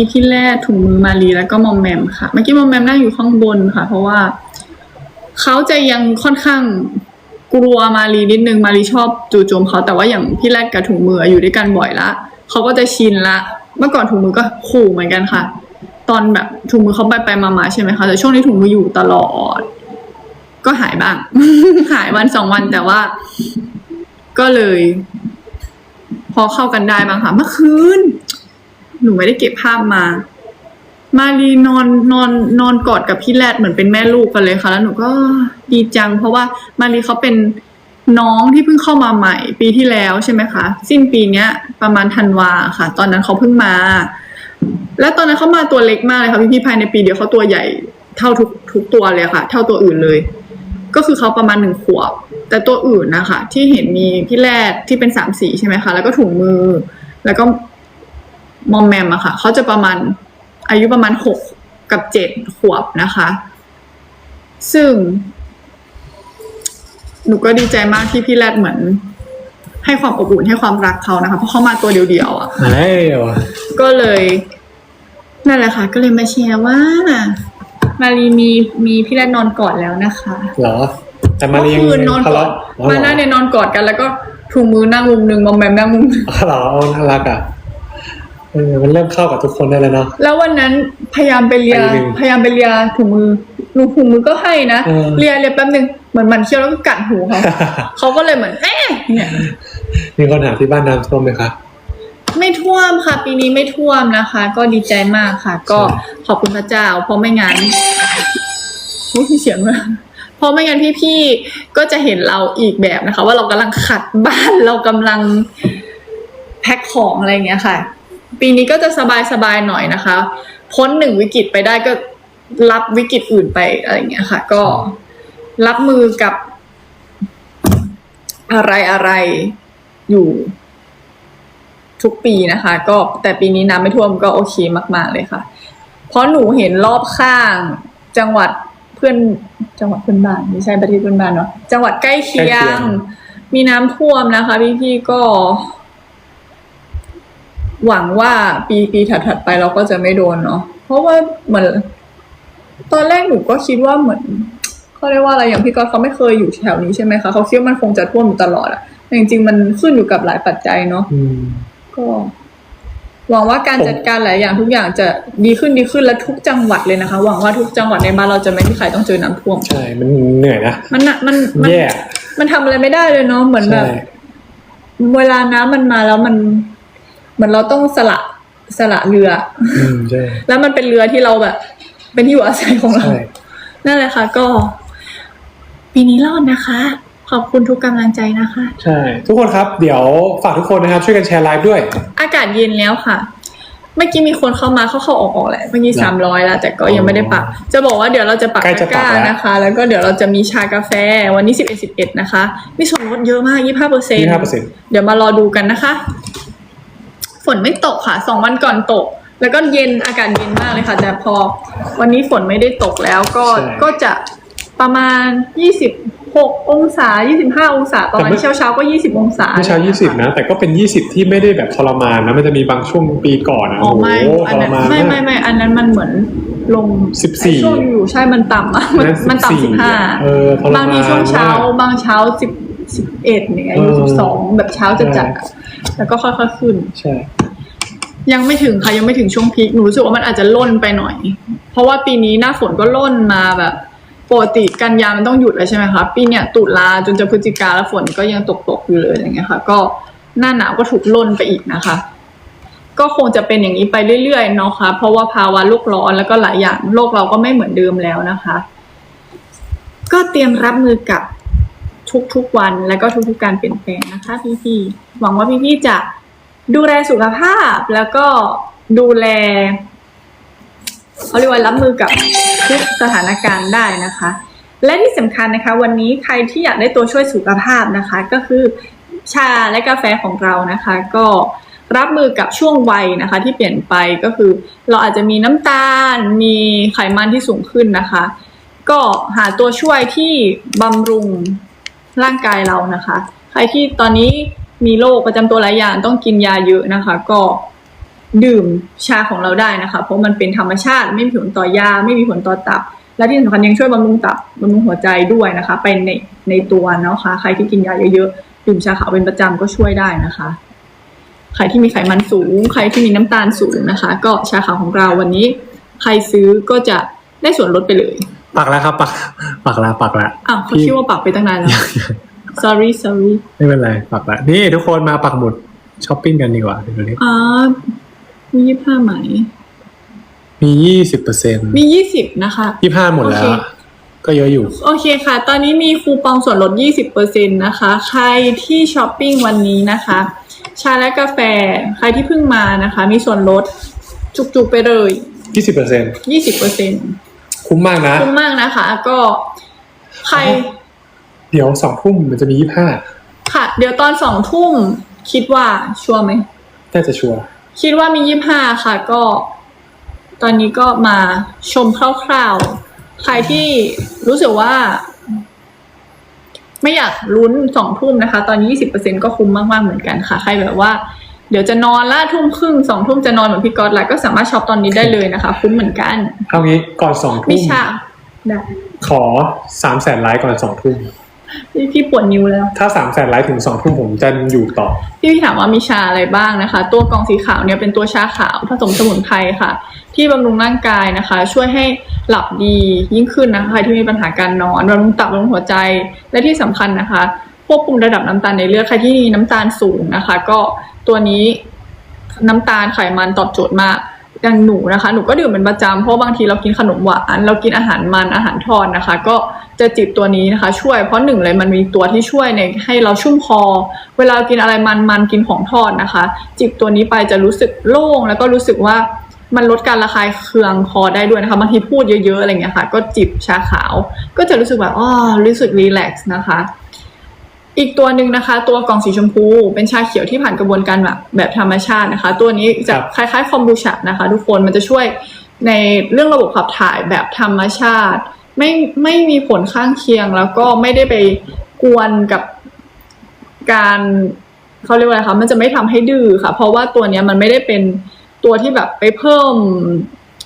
มีพี่แร่ถุงมือมารีแล้วก็มอมแมมค่ะ เมื่อกี้มอมแมมนั่งอยู่ข้างบนค่ะ เพราะว่าเขาจะยังค่อนข้างกลัวมารีนิดนึงมารีชอบจู่โจมเขาแต่ว่าอย่างพี่แรกกับถุงมืออยู่ด้วยกันบ่อยละเขาก็จะชินละ เมื่อก่อนถุงมือก็ขู่เหมือนกันค่ะ ตอนแบบถุงมือเขาไปไปมามาใช่ไหมคะแต่ช่วงนี้ถุงมืออยู่ตลอด ก็หายบ้าง หายวันสองวันแต่ว่า ก็เลย พอเข้ากันได้บ้างค่ะ เมื่อคืน หนูไม่ได้เก็บภาพมา มารีนอนนอนนอนกอดกับพี่แรดเหมือนเป็นแม่ลูกกันเลยค่ะ แล้วหนูก็ดีจัง เพราะว่ามารีเขาเป็นน้องที่เพิ่งเข้ามาใหม่ ปีที่แล้วใช่ไหมคะสิ้นปีเนี้ย ประมาณธันวาค่ะ ตอนนั้นเขาเพิ่งมา และตอนนั้นเขามาตัวเล็กมากเลยค่ะพี่พี่ๆภายในปีเดียวเขาตัวใหญ่เท่าทุกทุกตัวเลยค่ะ เท่าตัวอื่นเลย ก็คือเขาประมาณหนึ่งขวบ แต่ตัวอื่นนะคะที่เห็นมีพี่แรดที่เป็นสามสีใช่ไหมคะ แล้วก็ถุงมือ แล้วก็ มอมแมมอะค่ะเขาจะประมาณอายุประมาณหกกับเจ็ดขวบนะคะ ซึ่ง หนูก็ดีใจมากที่พี่แรดเหมือน ให้ความอบอุ่นให้ความรักเขานะคะ เพราะเขามาตัวเดียวๆอะอะไรวะก็เลยนั่นแหละค่ะ ก็เลยมาแชร์ว่า มารีมีมีพี่แรดนอนกอดแล้วนะคะ เหรอ แต่มาเมื่เรียองคืนนอนทะกอดเลาะอ๋อมาเหรหน้าอเนี่ยนอนกอดกันแล้วก็ถุงมือนั่งมุมหนึ่งมอมแมมนั่งมุมหนึ่ง อ๋อเหรอเอาน่ารักอะ เออมันเริ่มเข้ากับทุกคนได้แล้วเนาะ แล้ววันนั้นพยายามไปเลียไปดึงพยายามไปเลียถุงมือลุงถุงมือก็ให้นะเออ เลียเลียแป๊บหนึ่งเหมือนมันเคี้ยวแล้วก็กัดหูเขา เขาก็เลยเหมือนเอ๊ะเนี่ย มีคนถามที่บ้านน้ำท่วมไหมคะ ไม่ท่วมค่ะ ปีนี้ไม่ท่วมนะคะ ก็ดีใจมากค่ะ ก็ใช่ขอบคุณพระเจ้า เพราะไม่งั้นอุ๊ยมีเสียงเลยเพราะไม่งั้นพี่ๆก็จะเห็นเราอีกแบบนะคะ ว่าเรากำลังขัดบ้านเรากำลังแพ็คของอะไรอย่างเงี้ยค่ะ ปีนี้ก็จะสบายๆหน่อยนะคะ พ้นหนึ่งวิกฤตไปได้ก็รับวิกฤตอื่นไปอะไรอย่างเงี้ยค่ะ ก็รับมือกับอะไรอะไรๆอยู่ทุกปีนะคะ ก็แต่ปีนี้น้ำไม่ท่วมก็โอเคมาก ๆ เลยค่ะ เพราะหนูเห็นรอบข้างจังหวัดเพื่อนจังหวัดเพื่อนบ้านไม่ใช่ประเทศเพื่อนบ้านเนาะจังหวัดใกล้เคียใกล้เคียงงมีน้ำท่วมนะคะพี่ๆก็ หวังว่าปีปีถัดๆไปเราก็จะไม่โดนเนาะเพราะว่าเหมือนตอนแรกหนูก็คิดว่าเหมือนเขาเรียกว่าอะไรอย่างพี่ก๊อตเขาไม่เคยอยู่แถวนี้ใช่ไหมคะเขาคิดว่ามันคงจะท่วมอยู่ตลอดอะแต่จริงๆมันขึ้นอยู่กับหลายปัจจัยเนาะอืมก็หวังว่าการผมจัดการหลายอย่างทุกอย่างจะดีขึ้นดีขึ้นและทุกจังหวัดเลยนะคะ หวังว่าทุกจังหวัดในบ้านเราจะไม่มีใครต้องเจอน้ำท่วมใช่มันเหนื่อยนะมันน่ะมันมันแย่มันทำอะไรไม่ได้เลยเนาะเหมือนแบใช่บเวลาน้ำมันมาแล้วมัน เหมือนเราต้องสละสละเรือ อืมใช่แล้วมันเป็นเรือที่เราแบบ เป็นที่อยู่อาศัยของเรา ใช่นั่นแหละค่ะ ก็ ปีนี้รอดนะคะ ขอบคุณทุกกำลังใจนะคะ ใช่ ทุกคนครับ เดี๋ยวฝากทุกคนนะครับ ช่วยกันแชร์ไลฟ์ด้วย อากาศเย็นแล้วค่ะ เมื่อกี้มีคนเข้ามาเข้าเข้าออกออกแหละเมื่อกี้เหรอสามร้อยแล้ว แต่ก็ยังไม่ได้ปัก จะบอกว่าเดี๋ยวเราจะปักใกล้จะตะกร้าปักแล้ว นะคะ แล้วก็เดี๋ยวเราจะมีชากาแฟวันนี้สิบเอ็ดสิบเอ็ดนะคะ มีส่วนลดเยอะมากยี่ห้าเปอร์เซ็นยี่ต์ห้าเปอร์เซ็นต์เดี๋ยวมารอดูกันนะคะฝ นไม่ตกค่ะสองวันก่อนตก แล้วก็เย็นอากาศเย็นมากเลยค่ะ แต่พอวันนี้ฝนไม่ได้ตกแล้วก็ก็จะประมาณยี่สิบหกองศายี่สิบห้าองศา ประมาณเช้าเช้าๆก็ยี่สิบองศา เมื่อเช้าอะไรยี่งี้สิบค่นะ แต่ก็เป็นยี่สิบที่ไม่ได้แบบทรมานนะ มันจะมีบางช่วงปีก่อนนะอ๋อโอ้โหไม่ทอันรนั้นมานไม่ไม่มาก ไม่อันนั้นมันเหมือนลง14ช่วงอยู่ใช่มันต่ำอะมันนั่นมันต่ำสิบห้าเออทรมานบางทีช่วงเช้ามากบางเช้าสิบสิบเอ็ดเนี่ยอายุเออสิบสองแบบเช้าจะจัดอะแล้วก็ค่อยๆขึ้น ใช่ ยังไม่ถึงค่ะยังไม่ถึงช่วงพีคหนูรู้สึกว่ามันอาจจะล่นไปหน่อย เพราะว่าปีนี้หน้าฝนก็ล่นมาแบบปกติกันยามันต้องหยุดแล้วใช่ไหมคะปีเนี้ยตุลาจนจะพฤศจิกาแล้วฝนก็ยังตกตกอยู่เลยอย่างเงี้ยค่ะ ก็หน้าหนาวก็ถูกล่นไปอีกนะคะ ก็คงจะเป็นอย่างนี้ไปเรื่อยๆเนาะค่ะเพราะว่าภาวะโลกร้อนแล้วก็หลายอย่างโลกเราก็ไม่เหมือนเดิมแล้วนะคะ ก็เตรียมรับมือกับทุกๆวันแล้วก็ทุกๆการเปลี่ยนแปลงนะคะพี่ๆหวังว่าพี่ๆจะ ดูแลสุขภาพแล้วก็ดูแลเขาเรียกว่ารับมือกับทุกสถานการณ์ได้นะคะ และที่สำคัญนะคะ วันนี้ใครที่อยากได้ตัวช่วยสุขภาพนะคะ ก็คือชาและกาแฟของเรานะคะ ก็รับมือกับช่วงวัยนะคะ ที่เปลี่ยนไปก็คือ เราอาจจะมีน้ำตาล มีไขมันที่สูงขึ้นนะคะ ก็หาตัวช่วยที่บำรุงร่างกายเรานะคะ ใครที่ตอนนี้ มีโรคประจำตัวหลายอย่างต้องกินยาเยอะนะคะ ก็ดื่มชาของเราได้นะคะ เพราะมันเป็นธรรมชาติไม่มีผลต่อยา ไม่มีผลต่อตับ และที่สำคัญยังช่วยบำรุงตับบำรุงหัวใจด้วยนะคะ ไปในในตัวเนาะคะ ใครที่กินยาเยอะๆดื่มชาขาวเป็นประจำก็ช่วยได้นะคะ ใครที่มีไขมันสูง ใครที่มีน้ำตาลสูงนะคะ ก็ชาขาวของเราวันนี้ ใครซื้อก็จะได้ส่วนลดไปเลย ปักแล้วครับ ปักปักแล้วปักแล้วอ้าวเขาคิดว่าปักไปตั้งนานแล้ว sorry sorry ไม่เป็นไรปักแล้วนี่ทุกคนมาปักหมุดช้อปปิ้งกันดีกว่าเดี๋ยวนี้อ่ามียี่ห้าไหม มียี่สิบเปอร์เซ็นต์มียี่สิบนะคะยี่ห้าหมดแล้วโอเคก็เยอะอยู่ โอเคค่ะ ตอนนี้มีคูปองส่วนลด20%นะคะ ใครที่ช้อปปิ้งวันนี้นะคะ ชาและกาแฟใครที่เพิ่งมานะคะ มีส่วนลดจุกๆไปเลยยี่สิบเปอร์เซ็นต์20%คุ้มมากนะ คุ้มมากนะคะ ก็ใคร เดี๋ยวสองทุ่มมันจะมียี่ห้าค่ะ เดี๋ยวตอนสองทุ่มคิดว่าชัวร์ไหมน่าจะชัวร์คิดว่ามียี่ห้าค่ะ ก็ ตอนนี้ก็มาชมคร่าวๆ ใครที่รู้สึกว่า ไม่อยากลุ้นสองทุ่มนะคะ ตอนนี้ยี่สิบเปอร์เซ็นก็คุ้มมากๆเหมือนกันค่ะ ใครแบบว่าเดี๋ยวจะนอนละทุ่มครึ่งสองทุ่มจะนอนเหมือนพี่ก๊อตละก็สามารถช็อปตอนนี้ได้เลยนะคะ คุ้มเหมือนกันเอางี้ก่อนสองมีทุ่มชาได้ขอสามแสนไลค์ก่อนสองทุ่ม พี่พี่ปวดนิ้วแล้ว ถ้าสามแสนไลค์ถึงสองทุ่มผมจะอยู่ต่อ พี่พี่ถามว่ามีชาอะไรบ้างนะคะ ตัวกล่องสีขาวเนี่ยเป็นตัวชาขาวผสมสมุนไพรค่ะ ที่บำรุงร่างกายนะคะ ช่วยให้หลับดียิ่งขึ้นนะคะใครที่มีปัญหาการนอนบำรุงตับบำรุงหัวใจและที่สำคัญนะคะ ควบคุมระดับน้ำตาลในเลือดใครที่มีน้ำตาลสูงนะคะ ก็ตัวนี้น้ำตาลไขมันตอบโจทย์มาก อย่างหนูนะคะหนูก็ดื่มเป็นประจำเพราะบางทีเรากินขนมหวานเรากินอาหารมันอาหารทอดนะคะ ก็จะจิบตัวนี้นะคะ ช่วยเพราะหนึ่งเลยมันมีตัวที่ช่วยในให้เราชุ่มคอ เวลากินอะไรมันมันกินของทอดนะคะ จิบตัวนี้ไปจะรู้สึกโล่งแล้วก็รู้สึกว่ามันลดการระคายเคืองคอได้ด้วยนะคะบางทีพูดเยอะๆอะไรเงี้ยค่ะ ก็จิบชาขาว ก็จะรู้สึกแบบอ๋อรู้สึกรีแลกซ์นะคะ อีกตัวหนึ่งนะคะ ตัวกล่องสีชมพู เป็นชาเขียวที่ผ่านกระบวนการแบบแบบธรรมชาตินะคะ ตัวนี้จะครับคล้ายๆคอมบูชานะคะ ทุกคนมันจะช่วยในเรื่องระบบขับถ่ายแบบธรรมชาติ ไม่ไม่มีผลข้างเคียงแล้วก็ไม่ได้ไปกวนกับการเขาเรียกว่าอะไรคะมันจะไม่ทำให้ดื้อค่ะ เพราะว่าตัวเนี้ยมันไม่ได้เป็นตัวที่แบบไปเพิ่ม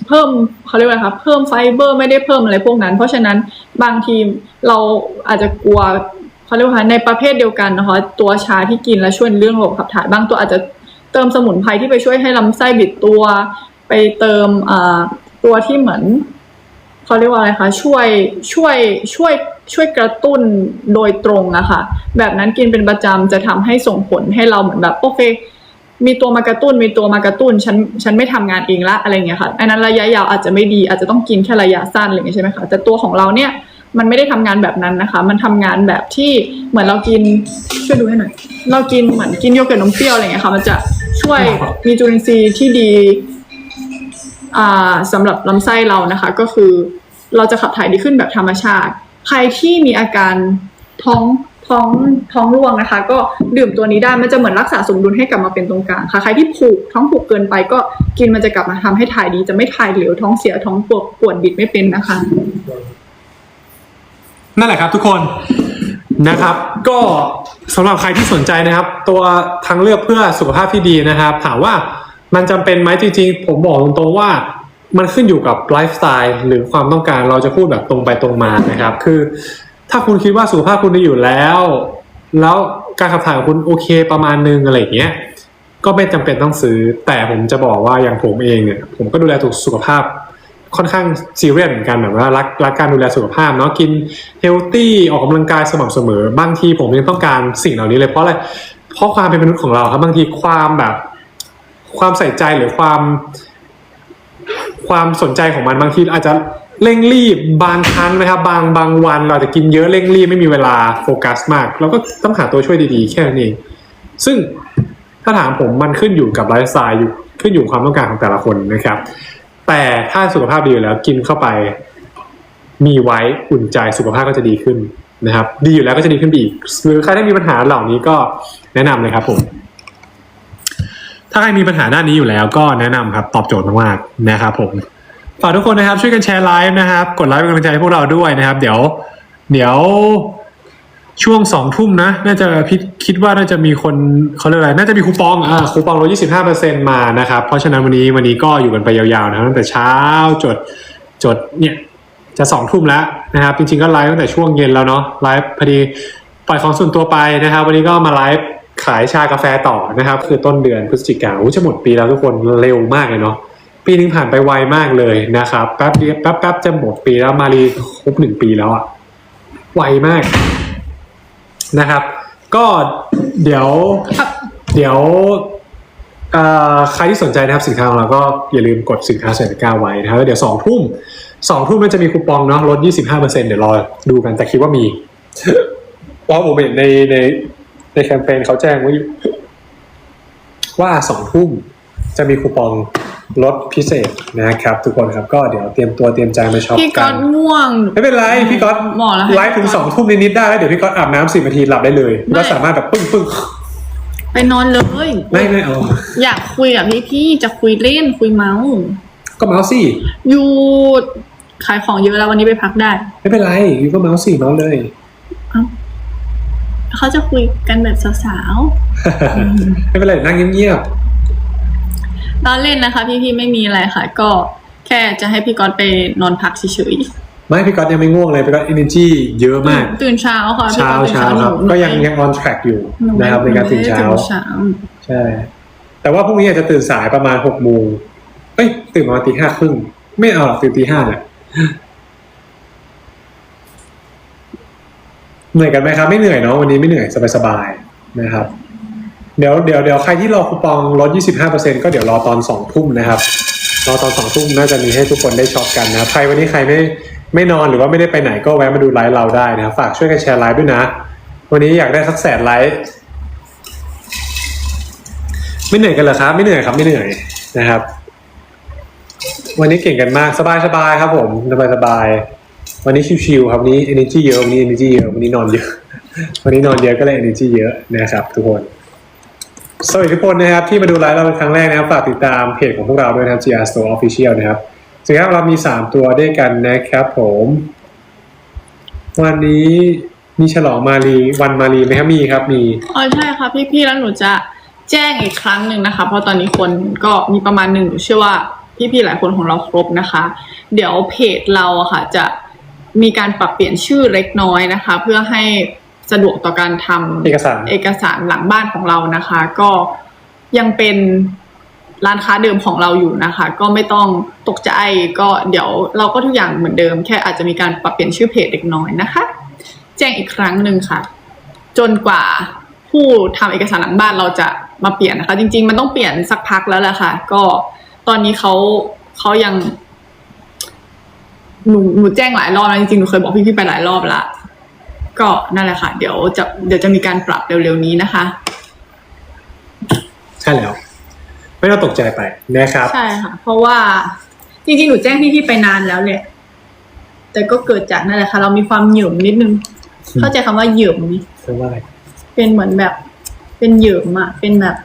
เพิ่มเขาเรียกว่าอะไรคะเพิ่มไฟเบอร์ไม่ได้เพิ่มอะไรพวกนั้น เพราะฉะนั้นบางทีเราอาจจะกลัว เขาเรียกว่าในประเภทเดียวกันนะคะ ตัวชาที่กินแล้วช่วยในเรื่องระบบขับถ่ายบางตัวอาจจะเติมสมุนไพรที่ไปช่วยให้ลำไส้บิดตัว ไปเติมตัวที่เหมือนเขาเรียกว่าอะไรคะช่วยช่วยช่วยช่วยกระตุ้นโดยตรงอะค่ะแบบนั้นกินเป็นประจำจะทำให้ส่งผลให้เราเหมือนแบบโอเค มีตัวมากระตุ้นมีตัวมากระตุ้นฉันฉันไม่ทำงานเองละอะไรเงี้ยค่ะอันนั้นระยะยาวอาจจะไม่ดีอาจจะต้องกินแค่ระยะสั้นอะไรเงี้ยใช่ไหมคะแต่ตัวของเราเนี่ย มันไม่ได้ทำงานแบบนั้นนะคะ มันทำงานแบบที่เหมือนเรากินช่วยดูให้หน่อยเรากินเหมือนกินโยเกิร์ตนมเปรี้ยวอะไรเงี้ยค่ะ มันจะช่วยมีจุลินทรีย์ที่ดีอ่าสำหรับลำไส้เรานะคะ ก็คือเราจะขับถ่ายดีขึ้นแบบธรรมชาติ ใครที่มีอาการท้องท้องท้องร่วงนะคะ ก็ดื่มตัวนี้ได้มันจะเหมือนรักษาสมดุลให้กลับมาเป็นตรงกลางค่ะใครที่ผูกท้องผูกเกินไปก็กินมันจะกลับมาทำให้ถ่ายดี จะไม่ถ่ายเหลวท้องเสียท้องปวดปวดบิดไม่เป็นนะคะ นั่นแหละครับทุกคนนะครับ ก็สำหรับใครที่สนใจนะครับ ตัวทางเลือกเพื่อสุขภาพที่ดีนะครับ ถามว่ามันจำเป็นไหมจริงๆ ผมบอกตรงๆว่ามันขึ้นอยู่กับไลฟ์สไตล์หรือความต้องการเราจะพูดแบบตรงไปตรงมานะครับ คือ ถ้าคุณคิดว่าสุขภาพคุณดีอยู่แล้ว แล้วการขับถ่ายของคุณโอเคประมาณนึงอะไรอย่างเงี้ยก็ไม่จำเป็นต้องซื้อ แต่ผมจะบอกว่าอย่างผมเองเนี่ยผมก็ดูแลถูกสุขภาพ ค่อนข้างซีเรียสเหมือนกันแบบว่ารักรักการดูแลสุขภาพเนาะกินเฮลตี้ออกกำลังกายสม่ำเสมอ บางทีผมยังต้องการสิ่งเหล่านี้เลยเพราะอะไรเพราะความเป็นมนุษย์ของเราครับบางทีความแบบ ความใส่ใจหรือความ ความสนใจของมันบางทีอาจจะเร่งรีบบางครั้งนะครับ บางบางวันเราจะกินเยอะเร่งรีบไม่มีเวลาโฟกัสมากเราก็ต้องหาตัวช่วยดีๆ แค่นั้นเองซึ่งถ้าถามผมมันขึ้นอยู่กับไลฟ์สไตล์อยู่ขึ้นอยู่ความต้องการของแต่ละคนนะครับ แต่ถ้าสุขภาพดีอยู่แล้วกินเข้าไป มีไว้อุ่นใจสุขภาพก็จะดีขึ้นนะครับ ดีอยู่แล้วก็จะดีขึ้นไปอีก หรือใครที่มีปัญหาเหล่านี้ก็แนะนำเลยครับผม ถ้าใครมีปัญหาด้านนี้อยู่แล้วก็แนะนำครับตอบโจทย์มากๆนะครับผมฝากทุกคนนะครับช่วยกันแชร์ไลฟ์นะครับ กดไลค์เป็นกำลังใจให้พวกเราด้วยนะครับ เดี๋ยว เดี๋ยว ช่วงสองทุ่มนะ น่าจะพิคิดว่าน่าจะมีคนเขาเรียกอะไร น่าจะมีคูปองอ่าคูปองลดยี่สิบห้าเปอร์เซ็นมานะครับ เพราะฉะนั้นวันนี้วันนี้ก็อยู่กันไปยาวๆนะตั้งแต่เช้าจดจดเนี่ยจะสองทุ่มแล้วนะครับ จริงๆก็ไลฟ์ตั้งแต่ช่วงเย็นแล้วเนาะไลฟ์พอดีปล่อยของส่วนตัวไปนะครับ วันนี้ก็มาไลฟ์ขายชากาแฟต่อนะครับ คือต้นเดือนพฤศจิกาอู้จะหมดปีแล้วทุกคนเร็วมากเลยเนาะปีนึงผ่านไปไวมากเลยนะครับแป๊บเดียวแป๊บแป๊บๆจะหมดปีแล้วมารีครบหนึ่งปีแล้วอะไวมาก นะครับ ก็เดี๋ยวเดี๋ยวใครที่สนใจนะครับสินค้าของเราก็อย่าลืมกดสินค้าใส่ตะกร้าไว้นะครับเดี๋ยวสองทุ่มสองทุ่มมันจะมีคูปองเนาะลด25%เดี๋ยวรอดูกันแต่คิดว่ามีเพราะผมเห็นในในในแคมเปญเขาแจ้งไว้ว่าสองทุ่มจะมีคูปอง ลดพิเศษนะครับ ทุกคนครับก็เดี๋ยวเตรียมตัวเตรียมใจมาช็อปพี่กัก๊อน ตง่วง ไม่เป็นไรพี่ก๊อตหมอแล้วไลฟ์ถึงสองทุ่มนิดๆได้แล้วเดี๋ยวพี่ก๊อตอาบน้ำสิบนาทีหลับได้เลยพี่ก็สามารถแบบปึ้งปึ้งไปนอนเลย ไม่ไม่เอาอยากคุยกับพี่พี่ๆจะคุยเล่นคุยเมาส์ก็เมาส์สิหยุดขายของเยอะแล้ววันนี้ไปพักได้ ไม่เป็นไรยูก็เมาส์สิเมาส์เลย เขาจะคุยกันแบบสาวไม่เป็นไรนั่งเงียบๆ ตอนเล่นนะคะพี่พี่ๆไม่มีอะไรค่ะ ก็แค่จะให้พี่ก๊อตไปนอนพักเฉยๆไม่พี่ก๊อตยังไม่ง่วงเลยพี่ก๊อต energy เยอะๆมากตื่นเช้าค่ะพี่เช้าก๊อตตื่นเช้าครับหนูก็ยังยัง on track อยู่หไม่นะครับในการตื่นเช้า หไม่ได้เช้าใช่ แต่ว่าพรุ่งนี้อาจจะตื่นสายประมาณหกโมงเอ้ยตื่นประมาณตีห้าครึ่งไม่เอาหรอกตื่นตีห้าแหละเหนื่อยกันไหมครับ ไม่เหนื่อยเนาะวันนี้ไม่เหนื่อยสบายๆนะครับ เดี๋ยวเดี๋ยวเดี๋ยวใครที่รอคูปองลด 25%ก็เดี๋ยวรอตอนสองทุ่มนะครับ รอตอนสองทุ่มน่าจะมีให้ทุกคนได้ช็อปกันนะครับใครวันนี้ใครไม่ไม่นอนหรือว่าไม่ได้ไปไหนก็แวะมาดูไลฟ์เราได้นะครับฝากช่วยกันแชร์ไลฟ์ด้วยนะ วันนี้อยากได้สักแสนไลฟ์ไม่เหนื่อยกันเหรอครับ ไม่เหนื่อยครับไม่เหนื่อยนะครับ วันนี้เก่งกันมากสบายๆครับ ผมสบายๆวันนี้ชิวๆครับวันนี้ energy เยอะวันนี้ energy เยอะวันนี้นอนเยอะวันนี้นอนเยอะก็เลย energy เยอะนะครับ ทุกคน สวัสดีทุกคนนะครับที่มาดูไลฟ์เราเป็นครั้งแรกนะครับฝากติดตามเพจของพวกเราด้วยนะครับ GR Store Official นะครับสินค้าเรามี 3 ตัวด้วยกันนะครับผม วันนี้มีฉลองมารีวันมารีไหมครับมีครับมีอ๋อใช่ค่ะพี่พี่ๆแล้วหนูจะแจ้งอีกครั้งหนึ่งนะคะ เพราะตอนนี้คนก็มีประมาณหนึ่งหนูเชื่อว่าพี่พี่ๆหลายคนของเราครบนะคะ เดี๋ยวเพจเราอะค่ะ จะมีการปรับเปลี่ยนชื่อเล็กน้อยนะคะ เพื่อให้ สะดวกต่อการทำเอกสารเอกสารหลังบ้านของเรานะคะ ก็ยังเป็นร้านค้าเดิมของเราอยู่นะคะ ก็ไม่ต้องตกใจก็เดี๋ยวเราก็ทุกอย่างเหมือนเดิม แค่อาจจะมีการปรับเปลี่ยนชื่อเพจเล็กน้อยนะคะ แจ้งอีกครั้งหนึ่งค่ะ จนกว่าผู้ทำเอกสารหลังบ้านเราจะมาเปลี่ยนนะคะ จริง ๆ มันต้องเปลี่ยนสักพักแล้วแหละค่ะ ก็ตอนนี้เขาเขายังหนูหนูแจ้งหลายรอบแล้วจริงๆหนูเคยบอกพี่ๆไปหลายรอบละ ก็นั่นแหละค่ะ เดี๋ยวจะเดี๋ยวจะมีการปรับเร็วๆนี้นะคะ ใช่แล้ว ไม่ต้องตกใจไปนะครับ ใช่ค่ะ เพราะว่าจริงๆหนูแจ้งพี่ๆไปนานแล้วแหละแต่ก็เกิดจากนั่นแหละค่ะ เรามีความเหยิ่มนิดนึงอืมเข้าใจคำว่าเหยิ่มไหมแปลว่าอะไรเป็นเหมือนแบบ เป็นเหยิ่มอะเป็นแบบ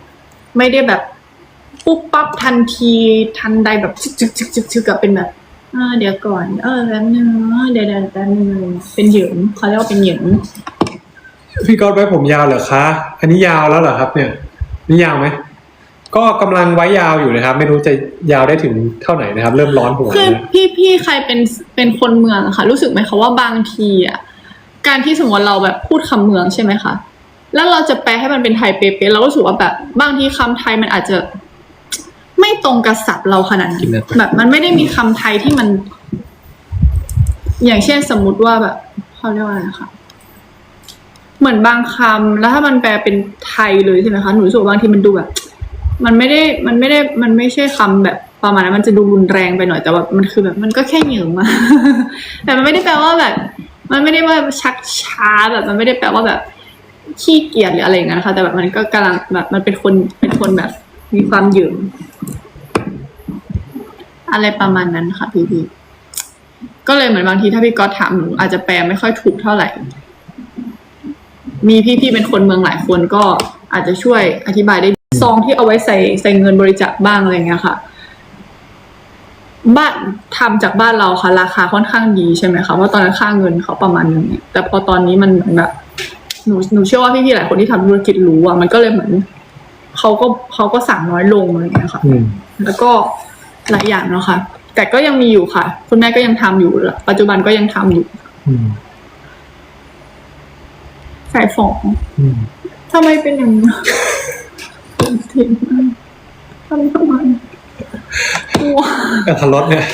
ไม่ได้แบบปุ๊บปั๊บทันทีทันใดแบบชึกชึกชึกชึกชึกอะเป็นแบบ อ่าเดี๋ยวก่อน เออแป๊บนึงอ่าเดี๋ยวเดี๋ยวแป๊บนึงเป็นเหยิ่มเขาเรียกว่าเป็นเหยิ่มพี่ก๊อตไว้ผมยาวเหรอคะ อันนี้ยาวแล้วเหรอครับ เนี่ย นี่ยาวไหม ก็กำลังไว้ยาวอยู่นะครับ ไม่รู้จะยาวได้ถึงเท่าไหร่นะครับ เริ่มร้อนหัวคือแล้วพี่พี่ใครเป็นเป็นคนเมืองอะค่ะ รู้สึกไหมคะว่าบางทีอะการที่สมมติเราแบบพูดคำเมืองใช่ไหมคะแล้วเราจะแปลให้มันเป็นไทยเป๊ะๆเราก็รู้สึกว่าแบบบางทีคำไทยมันอาจจะ ไม่ตรงกับศัพท์เราขนาดนั้นแบบมันไม่ได้มีคำไทยที่มัน อย่างเช่นสมมุติว่าแบบเขาเรียกว่าอะไรนะคะเหมือนบางคำแล้วถ้ามันแปลเป็นไทยเลยใช่ไหมคะหนูรู้สึกว่าบางทีมันดูแบบ มันไม่ได้มันไม่ได้มันไม่ใช่คำแบบประมาณนั้นมันจะดูรุนแรงไปหน่อยแต่ว่ามันคือแบบมันก็แค่เหนียวมาแต่มันไม่ได้แปลว่าแบบ มันไม่ได้ว่าชักช้าแบบ มันไม่ได้แปลว่าแบบขี้เกียจหรืออะไรอย่างนั้นค่ะแต่แบบมันก็กำลังแบบมันเป็นคนเป็นคนแบบ มีความหยิมอะไรประมาณนั้นค่ะพี่พี่ก็เลยเหมือนบางทีถ้าพี่ก๊อตถามหนูอาจจะแปลไม่ค่อยถูกเท่าไหร่ มีพี่ๆเป็นคนเมืองหลายคนก็อาจจะช่วยอธิบายได้ซองที่เอาไว้ใส่ใส่เงินบริจาคบ้างอะไรเงี้ยค่ะ บ้านทำจากบ้านเราค่ะ ราคาค่อนข้างดีใช่ไหมคะเพราะตอนนั้นค่าเงินเขาประมาณนึงแต่พอตอนนี้มันเหมือนแบบหนูหนูเชื่อว่าพี่ๆหลายคนที่ทำธุรกิจรู้อะมันก็เลยเหมือน เขาก็เขาก็สั่งน้อยลงอะไรอย่างเงี้ยค่ะ อืมแล้วก็หลายอย่างเนาะค่ะ แต่ก็ยังมีอยู่ค่ะ คุณแม่ก็ยังทำอยู่ ปัจจุบันก็ยังทำอยู่อืมขายของอืมทำไมเป็นอย่างนี้ทิ้งทำทำไมกลัวกระทะรถเนี่ย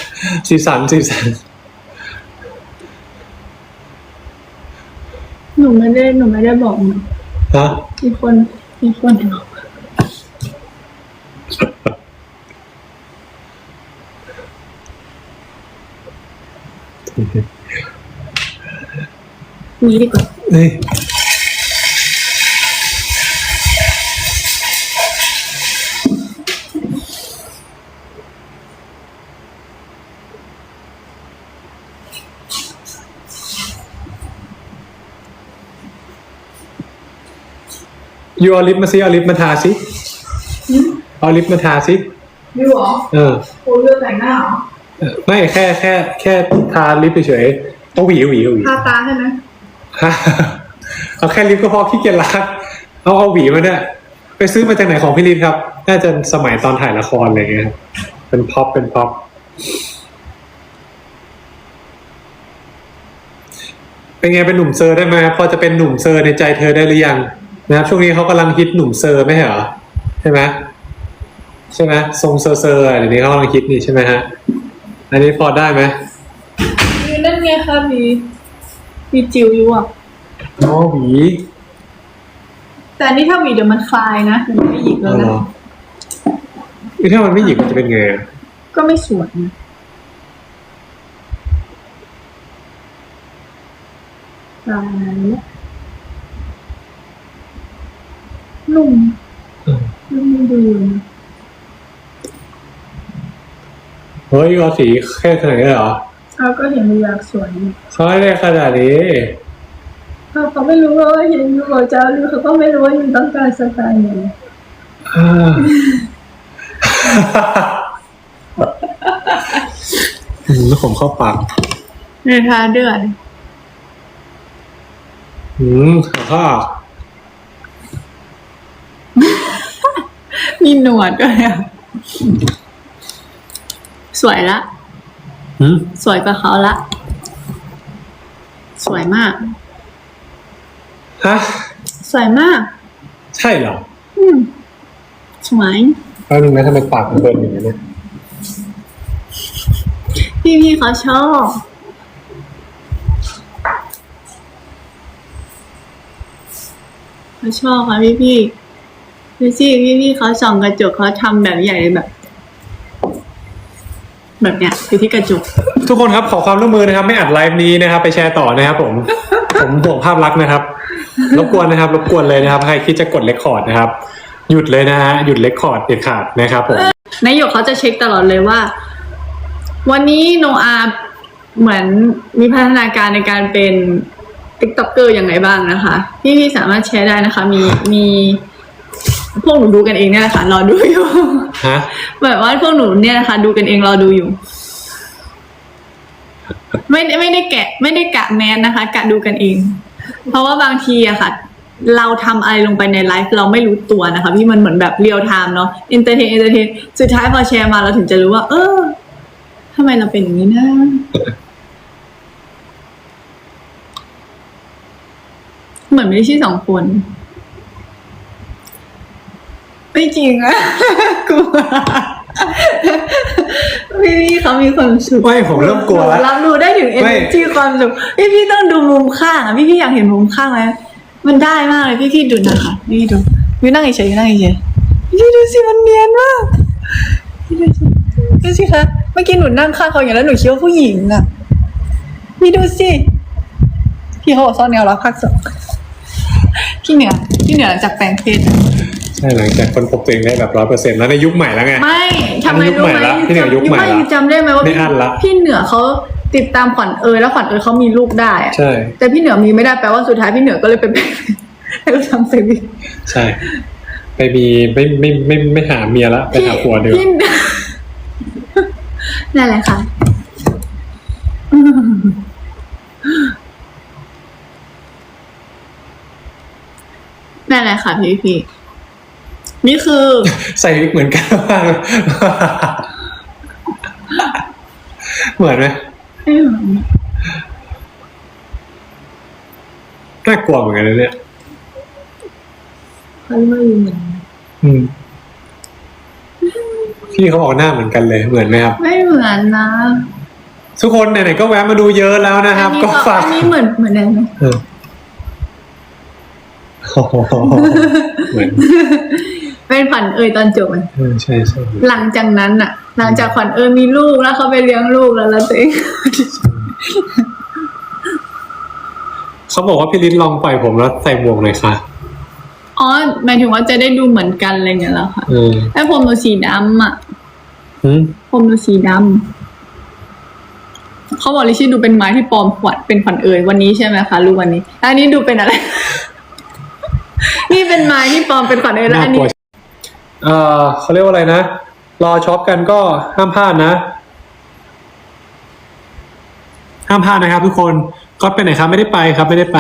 สีสันสีสันหนูไม่ได้หนูไม่ได้บอกนะฮะมีคนมีคนบอก มีดีกว่าเฮ้ยยูเอาลิปมาสิเอาลิปมาทาสิเอาลิปมาทาสิดูหรอเออกูเลือกแต่งหน้าเหรอเออไม่แค่แค่แค่ทาลิปเฉยๆต้องหวีหวีหวีทาตาใช่ไหมฮะ เอาแค่ลิปก็พอขี้เกียจลางเอาเอาหวีมาเนี่ยไปซื้อมาจากไหนของพี่ลิปครับ น่าจะสมัยตอนถ่ายละครอะไรเงี้ยเป็นพ็อปเป็นพ็อปเป็นไงเป็นหนุ่มเซอร์ได้ไหมพอจะเป็นหนุ่มเซอร์ในใจเธอได้หรือยังนะครับช่วงนี้เขากำลังฮิตหนุ่มเซอร์ไม่เหรอใช่ไหมใช่ไหมทรงเซอร์เซอร์อะไรนี้เขากำลังฮิตนี่ใช่ไหมฮะอันนี้พอได้ไหมมีนั่นไงคะมี มีจิ๋วอยู่อะอ๋อหวีแต่อันนี้ถ้าหวีเดี๋ยวมันคลายนะเดี๋ยวมันไม่หยิกแล้อ๋วอเหรนะอคือถ้ามันไม่หยิบมันจะเป็นไงอะก็ไม่สวยนะตายแล้วนุ่มอืมนุ่มดีนะเฮ้ยเอาสีแค่ขนาดนี้เลยเหรอ เขาก็เห็นอยากสวยนี่เขาให้ได้ขนาดนี้เขาเขาไม่รู้ว่าเห็นยูบอกเจ้าหรือเขาก็ไม่รู้ว่ายูต้องการสไตล์ไหนอ่าอืมแล้วผมเข้าปากเนทาเดือดอืมข้าวมีหนวดด้วยอะสวยละ อืมสวยกว่าเขาละ สวยมาก ฮะ สวยมาก ใช่เหรออืมสวยแป๊บนึงนะทำไมปากมันเบิร์นอย่างนี้เนี่ยพี่พี่ๆเขาชอบ เขาชอบค่ะพี่พี่ดูสิพี่พี่ๆเขาส่องกระจกเขาทำแบบใหญ่เลยแบบ แบบเนี้ยคือที่กระจกทุกคนครับขอความร่วมมือนะครับ ไม่อัดไลฟ์นี้นะครับ ไปแชร์ต่อนะครับ ผม ผมห่วงภาพลักษณ์นะครับรบกวนนะครับรบกวนเลยนะครับ ใครคิดจะกดเลคคอร์ดนะครับ หยุดเลยนะฮะหยุดเลคคอร์ดเด็ดขาดนะครับผมนายหยกเขาจะเช็คตลอดเลยว่า วันนี้โนอาเหมือนมีพัฒนาการในการเป็นติ๊กต็อกเกอร์ยังไงบ้างนะคะพี่พี่ๆสามารถแชร์ได้นะคะ มีมี พวกหนูดูกันเองเนี่ยแหละค่ะรอดูอยู่ ฮะ แบบว่าพวกหนูเนี่ยนะคะดูกันเองรอดูอยู่ ไม่ได้ไม่ได้แกะ ไม่ได้กะแมนนะคะ กะดูกันเอง เพราะว่าบางทีอะค่ะ เราทำอะไรลงไปในไลฟ์เราไม่รู้ตัวนะคะพี่มันเหมือนแบบเรียลไทม์เนาะอินเตอร์เทนอินเตอร์เทนสุดท้ายพอแชร์มาเราถึงจะรู้ว่า เออทำไมเราเป็นอย่างนี้นะ เหมือนไม่ได้ชื่อสองคน ไม่จริงอะกลัวพี่พี่เขามีความสุขไม่ผมเริ่มกลัวแล้ว รับรู้ได้ถึงไม่ energy ความสุขพี่พี่ต้องดูมุมข้างอะพี่พี่อยากเห็นมุมข้างไหมมันได้มากเลยพี่พี่ดูนะคะพี่ดูวิวนั่งเฉยๆวิวนั่งเฉยๆพี่ดูสิมันเนียนมากพี่ดูสิดูสิคะเมื่อกี้หนูนั่งข้างเขาอย่างนั้นแล้วหนูคิดว่าผู้หญิงอะพี่ดูสิพี่เขาบอกซ่อนแนวรับภาคสองพี่เหนือพี่เหนือหลังจากแปลงเพศ ใช่หลังจากคนพบตัวเองได้แบบร้อยเปอร์เซ็นต์แล้วในยุคใหม่แล้วไง ไม่ทำไมอันนี้ยุครู้ใหม่ไหมละพี่เหนือยุคใหม่ละจำได้ไหมว่าไม่พี่อั้นละพี่เหนือเขาติดตามขวัญเอยแล้วขวัญเอยเขามีลูกได้อะใช่แต่พี่เหนือมีไม่ได้แปลว่าสุดท้ายพี่เหนือก็เลยเป็นให้เราทำเซวิใช่ไปมีไม่ไม่ไม่ไม่หาเมียละไปหาผัวเดียวาพี่นั่นแหละค่ะนั่นแหละค่ะพี่พี่ นี่คือ ใส่วิกเหมือนกันมากเหมือนไหมเอ้ยน่ากลัวเหมือนกันนะเนี่ยเขาไม่เหมือนอืมพี่เขาบอกหน้าเหมือนกันเลย เหมือนไหมครับ ไม่เหมือนนะ ทุกคนไหนๆก็แวะมาดูเยอะแล้วนะครับอันนี้ก็ฝากอันนี้เหมือนเหมือนอะไรไหมเออโอ้โหเหมือน เป็นขวัญเอ่ยตอนจบไหมเออใช่ใช่หลังจากนั้นอะหลังจากขวัญเอ่ยมีลูกแล้วเขาไปเลี้ยงลูกแล้วแล้วตัวเองเขาบอกว่าพี่ลิศลองปล่อยผมแล้วใส่หมวกหน่อยค่ะ อ๋อหมายถึงว่าจะได้ดูเหมือนกันอะไรเงี้ยแล้วค่ะเออแต่ผมหนูสีดำอะหืมผมหนูสีดำเขาบอกลิชี่ดูเป็นไม้ที่ปลอมขวัญเป็นขวัญเอ่ยวันนี้ใช่ไหมคะรูปวันนี้แล้วอันนี้ดูเป็นอะไร นี่เป็นไม้ที่ปลอมเป็นขวัญเอ่ยแล้วน่าอันกนี้ลัว เออเขาเรียกว่าอะไรนะ รอช็อปกันก็ห้ามพลาดนะ ห้ามพลาดนะครับทุกคนก็ไปไหนครับไม่ได้ไปครับไม่ได้ไป